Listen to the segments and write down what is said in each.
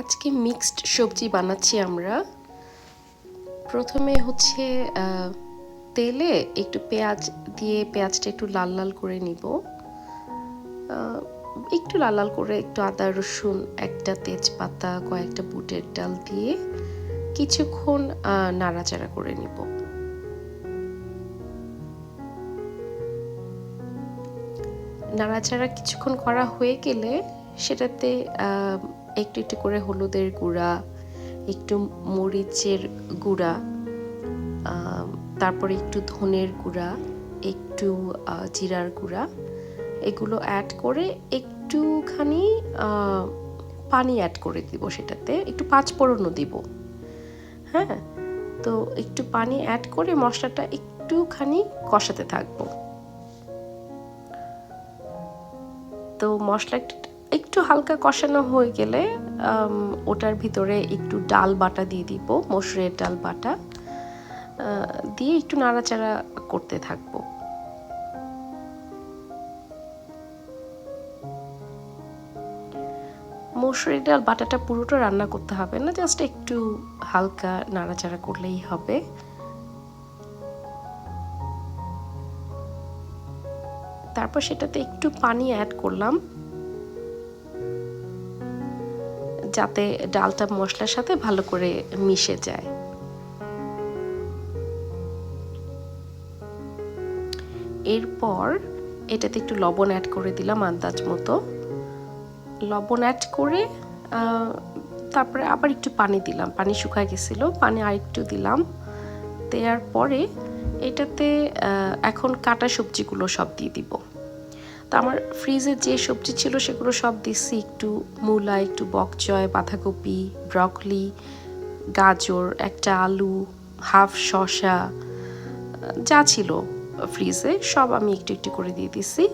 আজকে মিক্সড সবজি বানাচ্ছি আমরা। প্রথমে হচ্ছে তেলে একটু পেঁয়াজ দিয়ে পেঁয়াজটা একটু লাল লাল করে নিব। একটু লাল লাল করে একটু আদা, রসুন, একটা তেজপাতা, কয়েকটা বুটের ডাল দিয়ে কিছুক্ষণ নাড়াচাড়া করে নিব। নাড়াচাড়া কিছুক্ষণ করা হয়ে গেলে সেটাতে একটু একটু করে হলুদের গুঁড়া, একটু মরিচের গুঁড়া তারপরে একটু ধনের গুঁড়া, একটু জিরার গুঁড়া, এগুলো অ্যাড করে একটুখানি পানি অ্যাড করে দিব সেটাতে, একটু পাঁচ ফোড়নও দিব। হ্যাঁ? তো একটু পানি অ্যাড করে মশলাটা একটুখানি কষাতে থাকব। তো মশলা একটু- হালকা কষানো হয়ে গেলে ওটার ভিতরে একটু ডাল বাটা দিয়ে দিব, মসুরের ডাল বাটা। দিয়ে একটু নাড়াচাড়া করতে থাকব। মসুরের ডাল বাটাটা পুরোটা রান্না করতে হবে না, জাস্ট একটু হালকা নাড়াচাড়া করলেই হবে। তারপর সেটাতে একটু পানি অ্যাড করলাম। যাতে ডালটা মশলার সাথে ভালো করে মিশে যায়। এরপর এটাতে একটু লবণ অ্যাড করে দিলাম আন্দাজ মতো। লবণ অ্যাড করে তারপরে আবার একটু পানি দিলাম। পানি শুকায় গেছিল, পানি আর একটু দিলাম। দেওয়ার পরে এটাতে এখন কাটা সবজিগুলো সব দিয়ে দিব। তো আমার ফ্রিজে যে সবজি ছিল সেগুলো সব দিচ্ছি একটু মূলা, একটু বকচয়, বাঁধাকপি ব্রকলি গাজর, একটা আলু হাফ শসা, যা ছিল ফ্রিজে সব আমি একটু একটু করে দিয়ে দিছি।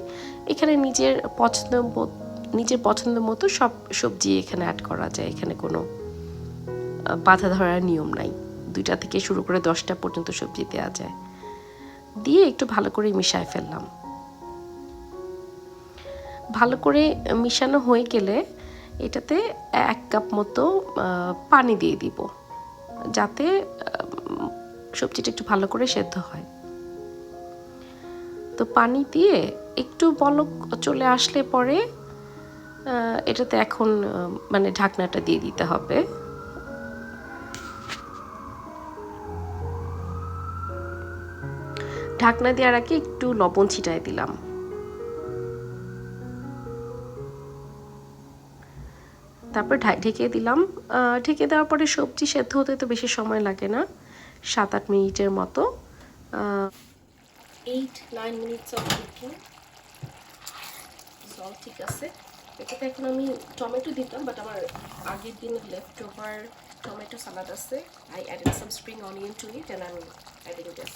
এখানে নিজের পছন্দ নিজের পছন্দ মতো সব সবজি এখানে অ্যাড করা যায়। এখানে কোনো বাধা ধরার নিয়ম নাই। দুইটা থেকে শুরু করে দশটা পর্যন্ত সবজি দেওয়া যায়। দিয়ে একটু ভালো করে মিশায় ফেললাম। ভালো করে মিশানো হয়ে গেলে এটাতে এক কাপ মতো পানি দিয়ে দিব, যাতে সবজিটা একটু ভালো করে সেদ্ধ হয়। তো পানি দিয়ে একটু বলক চলে আসলে পরে এটাতে এখন মানে ঢাকনাটা দিয়ে দিতে হবে। ঢাকনা দেওয়ার আগে একটু লবণ ছিটায় দিলাম। তারপর ঢেকে দিলাম। ঢেকে দেওয়ার পরে সবজি সেদ্ধ হতে তো বেশি সময় লাগে না সাত আট মিনিটের মতো। Eight nine minutes of cooking জল ঠিক আছে। এটাতে এখন আমি টমেটো দিতাম বাট আমার আগের দিন লেফট ওভার টমেটো সালাদ আছে। I added some spring onion to it and আমি অ্যাডিং দিস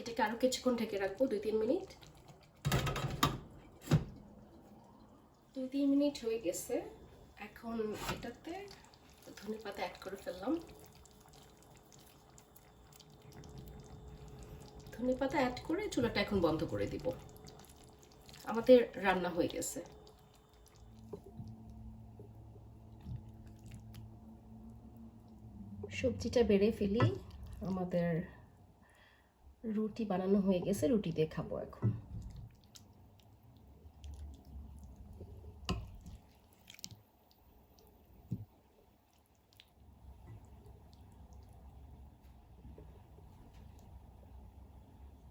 এটাকে আরও কিছুক্ষণ ঢেকে রাখব দুই তিন মিনিট। দুই তিন মিনিট হয়ে গেছে। এখন এটাতে ধনে পাতা অ্যাড করে ফেললাম। ধনে পাতা অ্যাড করে চুলাটা এখন বন্ধ করে দিব। আমাদের রান্না হয়ে গেছে। সবজিটা বেড়ে ফেলি। আমাদের রুটি বানানো হয়ে গেছে, রুটি দিয়ে খাব এখন।